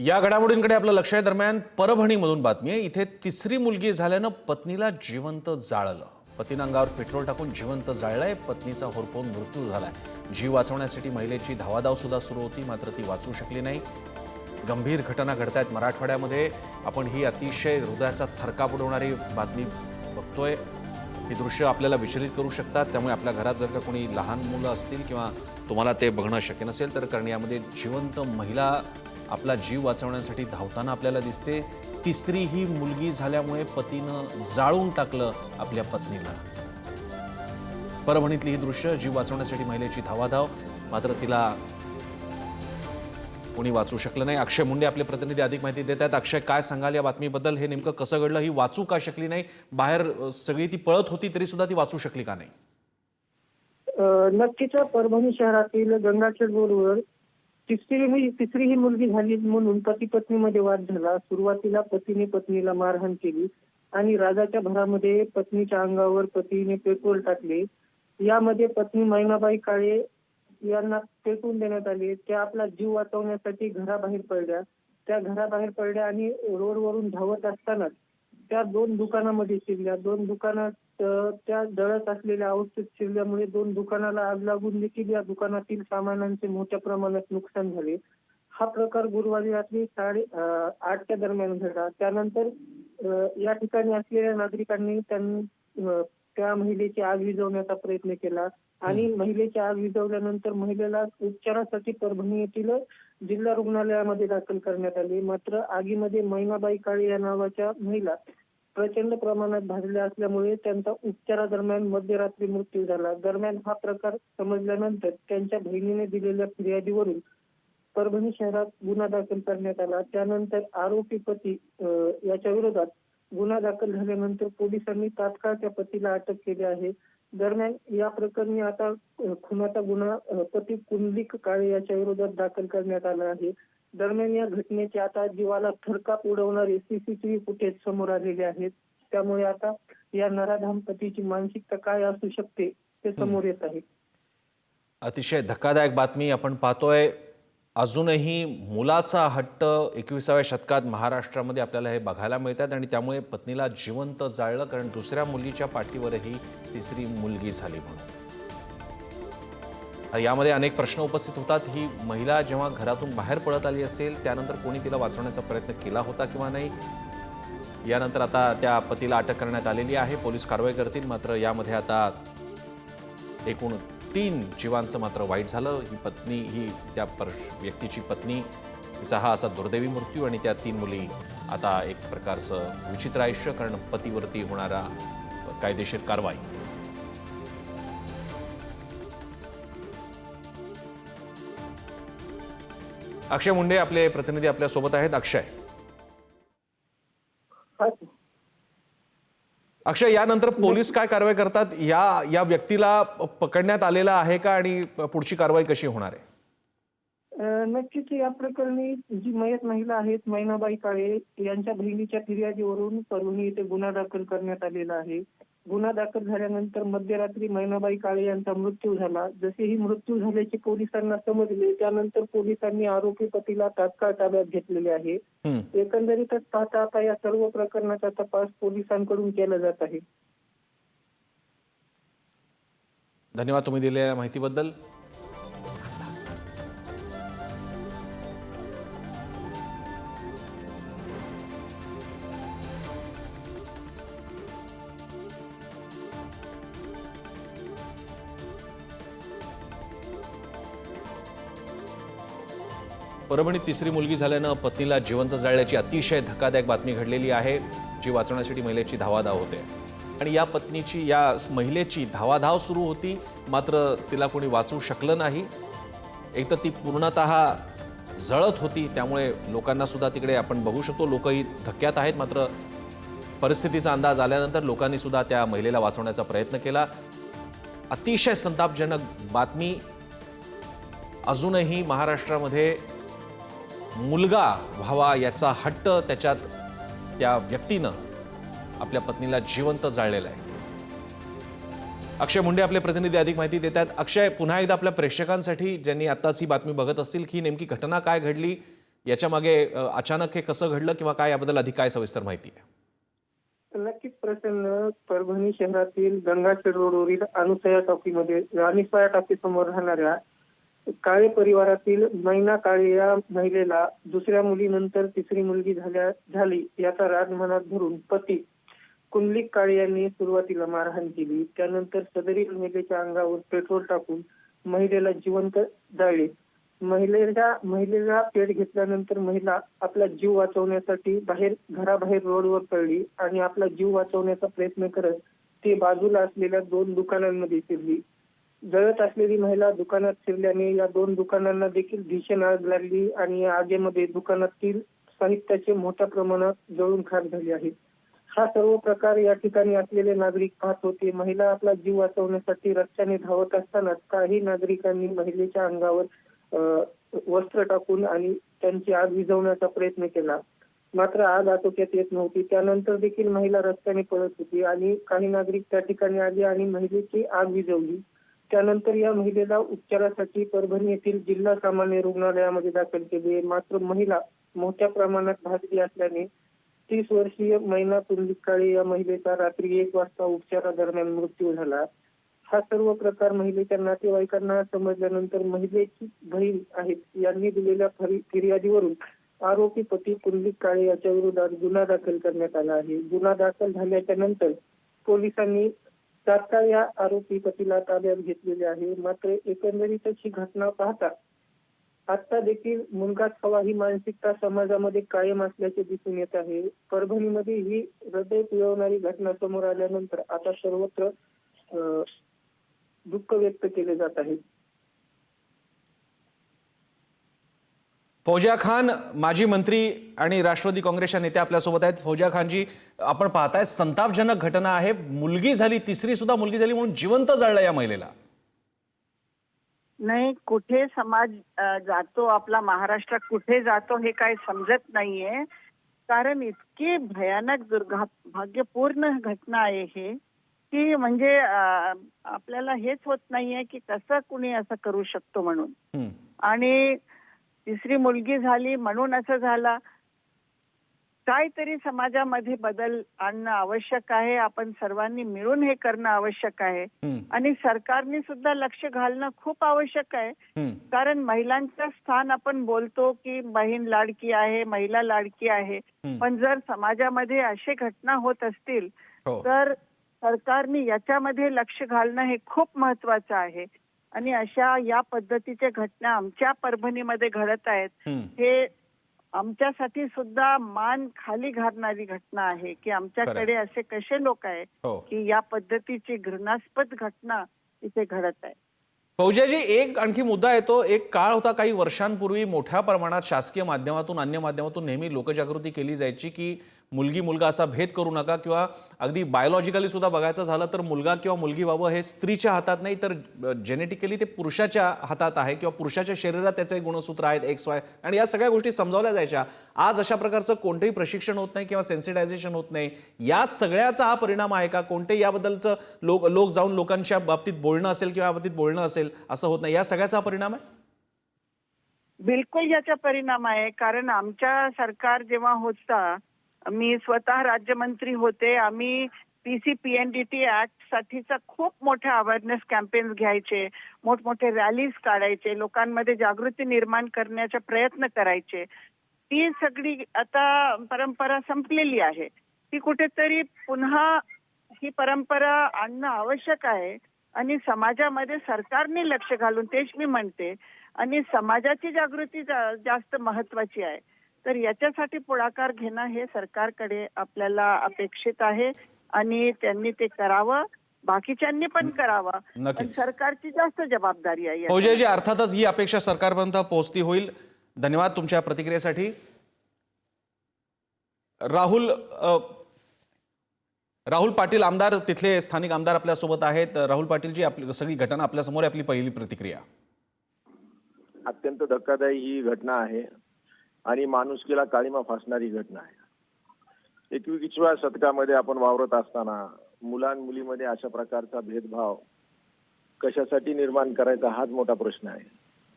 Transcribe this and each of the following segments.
या घडामोडींकडे आपलं लक्ष आहे. दरम्यान परभणीमधून बातमी आहे. इथे तिसरी मुलगी झाल्यानं पत्नीला जिवंत जाळलं. पतीनं अंगावर पेट्रोल टाकून जिवंत जाळलाय. पत्नीचा होरपवून मृत्यू झालाय. जीव वाचवण्यासाठी महिलेची धावाधाव सुद्धा सुरू होती मात्र ती वाचू शकली नाही. गंभीर घटना घडतायत मराठवाड्यामध्ये. आपण ही अतिशय हृदयाचा थरकाप उडवणारी बातमी बघतोय. ही दृश्य आपल्याला विचलित करू शकतात. त्यामुळे आपल्या घरात जर का कोणी लहान मुलं असतील किंवा तुम्हाला ते बघणं शक्य नसेल तर कारण यामध्ये जिवंत महिला आपला जीव वाचवण्यासाठी धावताना आपल्याला दिसते. तिसरी ही मुलगी झाल्यामुळे पतीनं जाळून टाकलं आपल्या पत्नीला. परभणीतली ही दृश्य जीव वाचवण्यासाठी महिलेची धावाधाव. मात्र तिला कोणी वाचू शकलं नाही. अक्षय मुंडे आपले प्रतिनिधी अधिक माहिती देत आहेत. अक्षय काय सांगाल या बातमीबद्दल? हे नेमकं कसं घडलं? ही वाचू का शकली नाही? बाहेर सगळी ती पळत होती तरी सुद्धा ती वाचू शकली का नाही? नक्कीच. परभणी शहरातील गंगाखेड रोडवर तिसरी तिसरी ही मुलगी झाली म्हणून पती पत्नीमध्ये वाद झाला. सुरुवातीला पतीने पत्नीला मारहाण केली आणि राजाच्या भरामध्ये पत्नीच्या अंगावर पतीने पेट्रोल टाकले. यामध्ये पत्नी मैनाबाई काळे यांना पेटवून देण्यात आले. त्या आपला जीव वाचवण्यासाठी घराबाहेर पडल्या. त्या घराबाहेर पडल्या आणि रोडवरून धावत असतानाच त्या दोन दुकानामध्ये शिरल्या. दोन दुकानात अ, त्या जळत असलेल्या अवस्थेत शिरल्यामुळे दोन दुकानाला आग लागून देखील या दुकानातील सामानांचे मोठ्या प्रमाणात नुकसान झाले. हा प्रकार गुरुवारी रात्री साडे आठच्या दरम्यान घडला. त्यानंतर या ठिकाणी असलेल्या नागरिकांनी त्यां- अ, त्या महिलेची आग विझवण्याचा प्रयत्न केला. आणि महिलेची आग विझवल्यानंतर महिलेला उपचारासाठी परभणी येथील जिल्हा रुग्णालयामध्ये दाखल करण्यात आले. मात्र आगीमध्ये मैनाबाई काळे या नावाच्या महिला प्रचंड प्रमाणात भाजल्या असल्यामुळे त्यांचा उपचारादरम्यान मध्यरात्री मृत्यू झाला. दरम्यान हा प्रकार समजल्यानंतर त्यांच्या बहिणीने दिलेल्या फिर्यादीवरून परभणी शहरात गुन्हा दाखल करण्यात आला. त्यानंतर आरोपी पती याच्या विरोधात गुन्हा दाखल झाल्यानंतर पोलिसांनी तात्काळ त्या पतीला अटक केली आहे. दरम्यान या प्रकरणी आता खुनाचा गुन्हा पती कुंडलिक काळे याच्या विरोधात दाखल करण्यात आला आहे. दरम्यान या घटनेचे आता जीवाला थरकाप उडवणारे सीसीटीव्ही फुटेज समोर आलेले आहेत. त्यामुळे आता या नराधाम पतीची मानसिकता काय असू शकते ते समोर येत आहे. अतिशय धक्कादायक बातमी आपण पाहतोय. अजूनही मुलाचा हट्ट एकविसाव्या शतकात महाराष्ट्रामध्ये आपल्याला हे बघायला मिळतात आणि त्यामुळे पत्नीला जिवंत जाळलं कारण दुसऱ्या मुलीच्या पाठीवरही तिसरी मुलगी झाली म्हणून. यामध्ये अनेक प्रश्न उपस्थित होतात. ही महिला जेव्हा घरातून बाहेर पडत आली असेल त्यानंतर कोणी तिला वाचवण्याचा प्रयत्न केला होता किंवा नाही? यानंतर आता त्या पतीला अटक करण्यात आलेली आहे. पोलीस कारवाई करतील. मात्र यामध्ये आता एकूण तीन जीवांचं मात्र वाईट झालं. ही पत्नी ही त्या परश व्यक्तीची पत्नी तिचा हा असा दुर्दैवी मृत्यू आणि त्या तीन मुली आता एक प्रकारचं विचित्र आयुष्य कारण पतीवरती होणारा कायदेशीर कारवाई. अक्षय मुंडे आपले प्रतिनिधी आपल्यासोबत आहेत. अक्षय. अक्षय यानंतर पोलीस काय कारवाई करतात? या या व्यक्तीला पकडण्यात आलेला आहे का? आणि पुढची कारवाई कशी होणार आहे? नक्कीच या प्रकरणी जी मयत महिला आहेत मैनाबाई काळे यांच्या बहिणीच्या फिर्यादीवरून परभणी येथे गुन्हा दाखल करण्यात आलेला आहे. गुन्हा दाखल झाल्यानंतर मध्यरात्री मैनाबाई काळे यांचा मृत्यू झाला. जसे ही मृत्यू झाल्याचे पोलिसांना समजले त्यानंतर पोलिसांनी आरोपी पतीला तात्काळ ताब्यात घेतलेले आहे. एकंदरीतच पाहता आता या सर्व प्रकरणाचा तपास पोलिसांकडून केला जात आहे. धन्यवाद तुम्ही दिलेल्या माहितीबद्दल. परभणीत तिसरी मुलगी झाल्यानं पत्नीला जिवंत जाळल्याची अतिशय धक्कादायक बातमी घडलेली आहे जी वाचवण्यासाठी महिलेची धावाधाव होते. आणि या पत्नीची या महिलेची धावाधाव सुरू होती मात्र तिला कोणी वाचवू शकलं नाही. एक तर ती पूर्णत जळत होती त्यामुळे लोकांना सुद्धा तिकडे आपण बघू शकतो. लोकही धक्क्यात आहेत मात्र परिस्थितीचा अंदाज आल्यानंतर लोकांनी सुद्धा त्या महिलेला वाचवण्याचा प्रयत्न केला. अतिशय संतापजनक बातमी. अजूनही महाराष्ट्रामध्ये मुलगा व्हावा याचा हट्ट त्याच्यात त्या व्यक्तीनं आपल्या पत्नीला जिवंत जाळलेला आहे. अक्षय मुंडे आपले प्रतिनिधी अधिक माहिती देत आहेत. अक्षय पुन्हा एकदा आपल्या प्रेक्षकांसाठी ज्यांनी आत्ताच ही बातमी बघत असतील की नेमकी घटना काय घडली याच्या मागे अचानक हे कसं घडलं किंवा काय याबद्दल अधिक काय सविस्तर माहिती आहे? नक्कीच प्रसन्न. परभणी शहरातील गंगाखेड रोडवरील अनुसया टॉकीमध्ये अनुसया टॉकी समोर राहणाऱ्या काळे परिवारातील मैना काळे या महिलेला दुसऱ्या मुलीनंतर तिसरी मुलगी झाल्या झाली. याचा राग मनात धरून पती कुंडलिक काळे यांनी सुरुवातीला मारहाण केली. त्यानंतर सदरी महिलेच्या अंगावर पेट्रोल टाकून महिलेला जिवंत जाळले. महिलेला महिलेला पेट घेतल्यानंतर महिला आपला जीव वाचवण्यासाठी बाहेर घराबाहेर रोडवर पडली आणि आपला जीव वाचवण्याचा प्रयत्न करत ती बाजूला असलेल्या दोन दुकानांमध्ये शिरली. जळत असलेली महिला दुकानात शिरल्याने या दोन दुकानांना देखील भीषण आग लागली आणि या आगीमध्ये दुकानातील साहित्याचे मोठ्या प्रमाणात जळून खाक झाले आहे. हा सर्व प्रकार या ठिकाणी असलेले नागरिक पाहत होते. महिला आपला जीव वाचवण्यासाठी रस्त्याने धावत असताना काही नागरिकांनी महिलेच्या अंगावर वस्त्र टाकून आणि त्यांची आग विझवण्याचा प्रयत्न केला. मात्र आग आटोक्यात येत नव्हती. त्यानंतर देखील महिला रस्त्याने पळत होती आणि काही नागरिक त्या ठिकाणी आले आणि महिलेची आग विझवली. त्यानंतर या महिलेला उपचारासाठी परभणी येथील जिल्हा सामान्य रुग्णालयामध्ये दाखल केले मात्र महिला मोठ्या प्रमाणात भाजली असल्याने तीस वर्षीय महिला पुंडलिक काळे या महिलेचा रात्री एक वाजता उपचारादरम्यान मृत्यू झाला. हा सर्व प्रकार महिलेच्या नातेवाईकांना समजल्यानंतर महिलेची बहीण आहेत यांनी दिलेल्या फिर्यादीवरून आरोपी पती पुंडलिक काळे याच्या विरोधात गुन्हा दाखल करण्यात आला आहे. गुन्हा दाखल झाल्याच्यानंतर पोलिसांनी तात्काळ या आरोपी पतीला ताब्यात घेतलेले आहे. मात्र एकंदरीतच ही घटना पाहता आता देखील मुलगा हवा ही मानसिकता समाजामध्ये कायम असल्याचे दिसून येत आहे. परभणीमध्ये ही हृदय पिळवणारी घटना समोर आल्यानंतर आता सर्वत्र दुःख व्यक्त केले जात आहे. फौजिया खान माजी मंत्री आणि राष्ट्रवादी काँग्रेसच्या नेत्या आपल्यासोबत आहेत. फौजिया खानजी आपण पाहताय संतापजनक घटना आहे. मुलगी झाली तिसरी सुद्धा मुलगी झाली म्हणून जिवंत जाळलं या महिलेला. नाही कुठे समाज जातो आपला महाराष्ट्र कुठे जातो हे काही समजत नाहीये. कारण इतकी भयानक दुर्भाग्यपूर्ण घटना आहे हे की म्हणजे आपल्याला हेच होत नाहीये की कसं कुणी असं करू शकतो म्हणून. आणि तिसरी मुलगी झाली म्हणून असं झाला. काहीतरी समाजामध्ये बदल आणणं आवश्यक आहे. आपण सर्वांनी मिळून हे करणं आवश्यक आहे. आणि सरकारने सुद्धा लक्ष घालणं खूप आवश्यक आहे. कारण महिलांचं स्थान आपण बोलतो की बहीण लाडकी आहे महिला लाडकी आहे. पण जर समाजामध्ये असे घटना होत असतील हो. तर सरकारने याच्यामध्ये लक्ष घालणं हे खूप महत्वाचं आहे. आणि अशा या पद्धतीच्या घटना आमच्या परभणीमध्ये घडत आहेत. हे आमच्यासाठी सुद्धा मान खाली घालणारी घटना आहे की आमच्याकडे असे कसे लोक आहेत हो. की या पद्धतीची घृणास्पद घटना इथे घडत आहे. फौजियाजी एक आणखी मुद्दा येतो. एक काळ होता काही वर्षांपूर्वी मोठ्या प्रमाणात शासकीय माध्यमातून अन्य माध्यमातून नेहमी लोकजागृती केली जायची की मुलगी मुलगा असा भेद करू नका किंवा अगदी बायोलॉजिकली सुद्धा बघायचं झालं तर मुलगा किंवा मुलगी व्हावं हे स्त्रीच्या हातात नाही तर जेनेटिकली ते पुरुषाच्या हातात आहे किंवा पुरुषाच्या शरीरात त्याचे गुणसूत्र आहेत एक्स वाय आणि या सगळ्या गोष्टी समजावल्या जायच्या. आज अशा प्रकारचं कोणतंही प्रशिक्षण होत नाही किंवा सेन्सिटायझेशन होत नाही या सगळ्याचा हा परिणाम आहे का? कोणतेही याबद्दलचं लोक लोक जाऊन लोकांच्या बाबतीत बोलणं असेल किंवा याबाबतीत बोलणं असेल असं होत नाही. या सगळ्याचा हा परिणाम आहे? बिलकुल याचा परिणाम आहे. कारण आमच्या सरकार जेव्हा होता मी स्वतः राज्यमंत्री होते. आम्ही पीसीपीएनडीटी ऍक्ट साठीचा खूप मोठ्या अवेअरनेस कॅम्पेन्स घ्यायचे. मोठमोठे रॅलीज काढायचे. लोकांमध्ये जागृती निर्माण करण्याचा प्रयत्न करायचे. ती सगळी आता परंपरा संपलेली आहे. ती कुठेतरी पुन्हा ही परंपरा आणणं आवश्यक आहे आणि समाजामध्ये सरकारने लक्ष घालून तेच मी म्हणते आणि समाजाची जागृती जा- जास्त महत्वाची आहे. तर याच्यासाठी पुढाकार घेणं हे सरकारकडे आपल्याला अपेक्षित आहे आणि त्यांनी ते करावं. बाकीच्यांनी पण करावं. पण. सरकारची जास्त जबाबदारी आहे. फौजियाजी अर्थातच ही अपेक्षा सरकारपर्यंत पोहोचती होईल. धन्यवाद तुमच्या प्रतिक्रियेसाठी. राहुल राहुल पाटील आमदार तिथले स्थानिक आमदार आपल्यासोबत आहेत. राहुल पाटीलजी आपली सगळी घटना आपल्यासमोर आपली पहिली प्रतिक्रिया. अत्यंत धक्कादायी ही घटना आहे. आणि माणुसकीला काळीमा फासणारी घटना आहे. एकविसाव्या शतकामध्ये आपण वावरत असताना मुलां मुलीमध्ये अशा प्रकारचा भेदभाव कशासाठी निर्माण करायचा हाच मोठा प्रश्न आहे.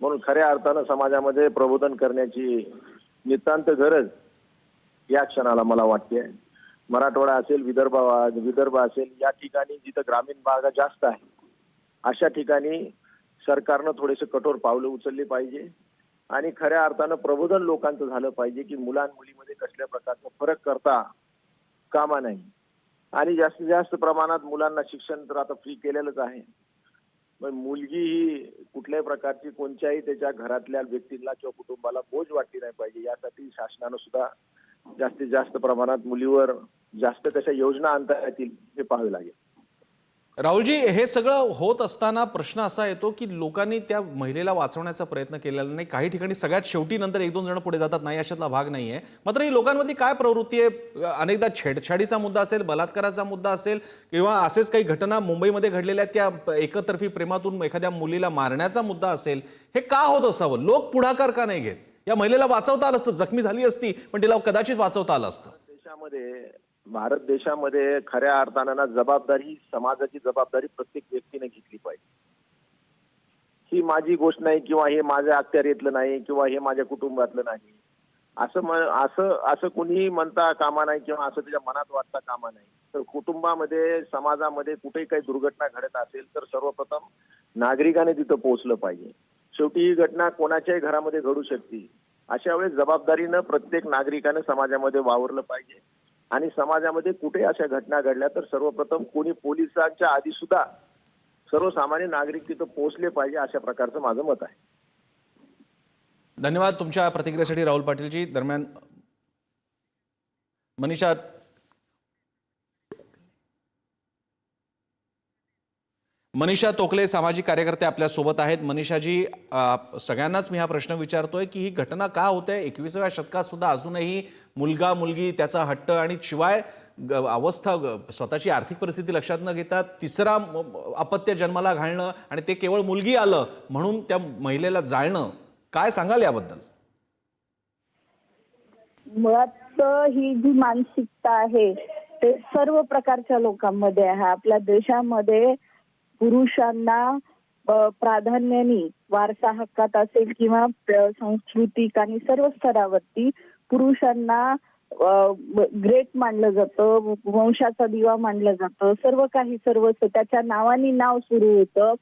म्हणून खऱ्या अर्थानं समाजामध्ये प्रबोधन करण्याची नितांत गरज या क्षणाला मला वाटते मराठवाडा असेल विदर्भ विदर्भ असेल या ठिकाणी जिथं ग्रामीण भाग जास्त आहे अशा ठिकाणी सरकारनं थोडेसे कठोर पावलं उचलली पाहिजे. आणि खऱ्या अर्थानं प्रबोधन लोकांचं झालं पाहिजे की मुलांमुलीमध्ये कसल्या प्रकारचा फरक करता कामा नाही. आणि जास्तीत जास्त प्रमाणात मुलांना शिक्षण तर आता फ्री केलेलंच आहे. पण मुलगी ही कुठल्याही प्रकारची कोणत्याही त्याच्या घरातल्या व्यक्तीला किंवा कुटुंबाला बोज वाटली नाही पाहिजे. यासाठी शासनानं सुद्धा जास्तीत जास्त प्रमाणात मुलीवर जास्त कशा योजना आणता येतील हे पाहावे लागेल. राहुलजी हे सगळं होत असताना प्रश्न असा येतो की लोकांनी त्या महिलेला वाचवण्याचा प्रयत्न केलेला नाही. काही ठिकाणी सगळ्यात शेवटी नंतर एक दोन जण पुढे जातात नाही अशातला भाग नाही आहे मात्र ही लोकांमधली काय प्रवृत्ती आहे? अनेकदा छेडछाडीचा मुद्दा असेल बलात्काराचा मुद्दा असेल किंवा असेच काही घटना मुंबईमध्ये घडलेल्या आहेत त्या एकतर्फी प्रेमातून एखाद्या मुलीला मारण्याचा मुद्दा असेल हे का होत असावं? लोक पुढाकार का नाही घेत? या महिलेला वाचवता आलं असतं जखमी झाली असती पण तिला कदाचित वाचवता आलं असतं. देशामध्ये भारत देशामध्ये खऱ्या अर्थानं ना जबाबदारी समाजाची जबाबदारी प्रत्येक व्यक्तीने घेतली पाहिजे. ही माझी गोष्ट नाही किंवा हे माझ्या अखत्यारीतलं नाही किंवा हे माझ्या कुटुंबातलं नाही. असं असं असं कुणीही म्हणता कामा नाही किंवा असं त्याच्या मनात वाटता कामा नाही. तर कुटुंबामध्ये समाजामध्ये कुठेही काही दुर्घटना घडत असेल तर सर्वप्रथम नागरिकाने तिथं पोहोचलं पाहिजे. शेवटी ही घटना कोणाच्याही घरामध्ये घडू शकते. अशा वेळेस जबाबदारीनं प्रत्येक नागरिकाने समाजामध्ये वावरलं पाहिजे. आणि समाजामध्ये कुठे अशा घटना घडल्या तर सर्वप्रथम कोणी पोलिसांच्या आधी सुद्धा सर्वसामान्य नागरिक तिथं पोहोचले पाहिजे अशा प्रकारचं माझं मत आहे. धन्यवाद तुमच्या प्रतिक्रियेसाठी राहुल पाटीलजी. दरम्यान मनीषा मनीषा तोकले सामाजिक कार्यकर्ते आपल्यासोबत आहेत. मनीषाजी सगळ्यांनाच मी हा प्रश्न विचारतोय की ही घटना का होते? एकविसाव्या शतकात सुद्धा अजूनही मुलगा मुलगी त्याचा हट्ट आणि शिवाय अवस्था स्वतःची आर्थिक परिस्थिती लक्षात न घेता तिसरा अपत्य जन्माला घालणं आणि ते केवळ मुलगी आलं म्हणून त्या महिलेला जाळणं. काय सांगाल याबद्दल? मुळात ही जी मानसिकता आहे ते सर्व प्रकारच्या लोकांमध्ये आहे. आपल्या देशामध्ये पुरुषांना प्राधान्याने वारसा हक्कात असेल किंवा सांस्कृतिक आणि सर्व स्तरावरती पुरुषांना ग्रेट मानलं जातं वंशाचा दिवा मानलं जातं सर्व काही सर्व त्याच्या नावाने नाव सुरू होतं.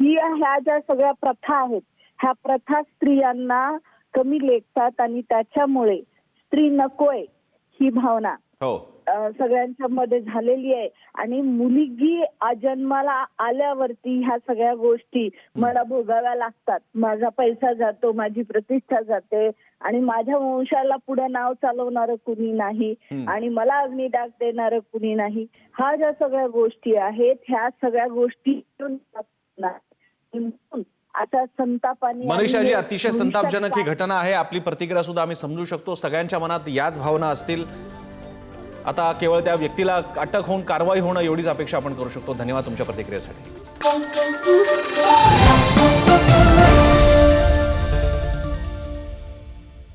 ही ह्या ज्या सगळ्या प्रथा आहेत ह्या प्रथा स्त्रियांना कमी लेखतात आणि त्याच्यामुळे स्त्री नकोय ही भावना. हो. सगळ्यांच्या मध्ये झालेली आहे. आणि मुलगी जन्माला आल्यावरती ह्या सगळ्या गोष्टी मला भोगाव्या लागतात. माझा पैसा जातो माझी प्रतिष्ठा जाते आणि माझ्या वंशाला पुढे नाव चालवणार कुणी नाही. आणि मला अग्निडाग देणार कुणी नाही. हा ज्या सगळ्या गोष्टी आहेत ह्या सगळ्या गोष्टी आता संतापाने मनीषाजी अतिशय संतापजनक ही घटना आहे. आपली प्रतिक्रिया सुद्धा आम्ही समजू शकतो. सगळ्यांच्या मनात याच भावना असतील. आता केवळ त्या व्यक्तीला अटक होऊन कारवाई होणं एवढीच अपेक्षा आपण करू शकतो. धन्यवाद तुमच्या प्रतिक्रियेसाठी.